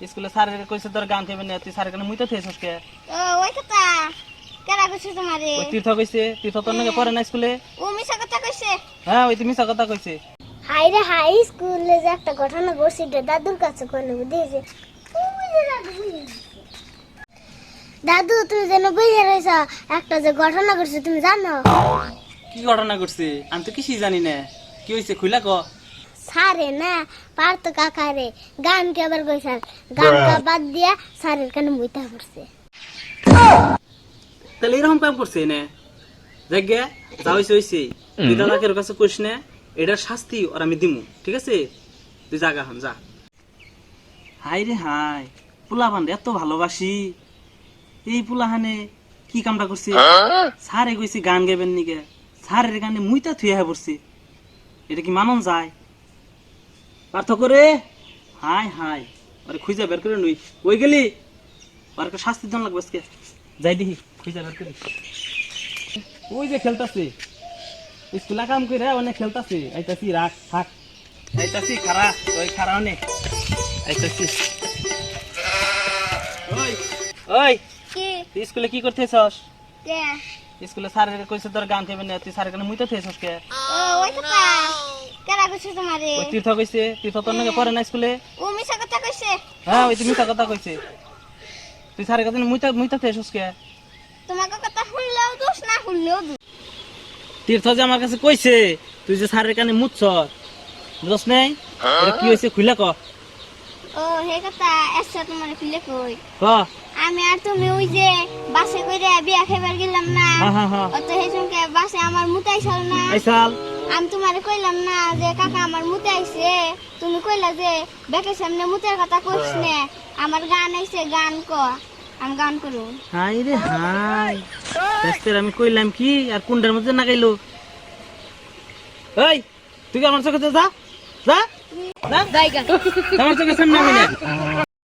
স্কুলে স্যারের কইছে তোর গান খেবে না তুই স্যারের কানে মুইতে থেছিস কে ও ওই কথা কেরা কইছে তোমারে? ওই তীর্থ কইছে তীর্থ তোর নাকি পড়ে না স্কুলে? ও মিছা কথা কইছে? হ্যাঁ ওই তুমি মিছা কথা কইছে। হাই রে হাই স্কুলে যে একটা ঘটনা ঘটছে দাদুর কাছে কোনো দিয়েছে দাদু তুমি যেন বুঝে রয়েছ একটা যে ঘটনা ঘটছে তুমি জানো? কি ঘটনা ঘটছে? আমি তো কিছুই জানি না। কি হয়েছে খুইলা ক সারে না পার্থ কাকারে। গান কেবার কইছাল গান কা বাদ দিয়া সারের কানে মুইতা পড়ছে। তাহলে এরকম কাম করছে না? জায়গা যা হয়েছে হয়েছে তুই দাদাকের কাছে কইস না এটার শাস্তি আর আমি দিমু ঠিক আছে? তুই জাগা হন যা। হাই রে হাই পোলাপান এত ভালোবাসি। এই পোলাহানে কি কামটা করছে? স্যারে কইছে গান গাইবেন নিকে। স্যারের গানে মুইতা থুয়ে হয়ে পড়ছে। এটা কি মানন যায়? পার্থ করে? Hi hi. আরে খুঁজে বের করে নই। ওই গেলি? আর একটা শাস্তি দেন লাগবে আজকে। যাই দেখি খুঁজে বের করি। ওই যে খেলতাছে। স্কুলা কাম করে অনেক খেলতাছে। আইতাছি রাখ থাক। আইতাছি খারা ওই খারা অনেক। আইতাছি। ওই ওই। কি? তুই স্কুলে কি করতেছস? স্কুলে স্যারের কইছে তোর গান খেবে না। তুই স্যারের কানে মুইতে থেছস কে? ও ওই কইছে তোমারে? ওই তীর্থ কইছে? তীর্থ তোর নাকি পড়ে না স্কুলে? ও মিছা কথা কইছে। হ্যাঁ ওই তুমি কথা কইছে। তুই স্যারের কাছে মুইতা মুইতা থেছস কে তোমাকে কথা শুনলেও দোষ না শুনলেও দোষ। তীর্থ যে আমার কাছে কইছে তুই যে স্যারের কানে মুচ্ছ বুঝছ নাই? এটা কি হয়েছে খুলে ক। ও হে কথা এসে তোমার খুলে কই? ক। আমি আর তুমি ওই যে বাসে কইরে বিয়া খাইবার গেলাম না হ্যাঁ হ্যাঁ হ্যাঁ। অত হেসুনকে বাসে আমার মুতাই চল না। এই সাল আমি তোমারে কইলাম না যে কাকা আমার মুতে আইছে। তুমি কইলা যে বেকের সামনে মুতের কথা কইস নে। আমার গান আইছে গান ক আমি গান করু। হাই রে হাই। বেস্তের আমি কইলাম কি আর কুন্ডার মধ্যে না গাইলো? এই তুই আমার চোখে যা যা যা আমার চোখের সামনে আমি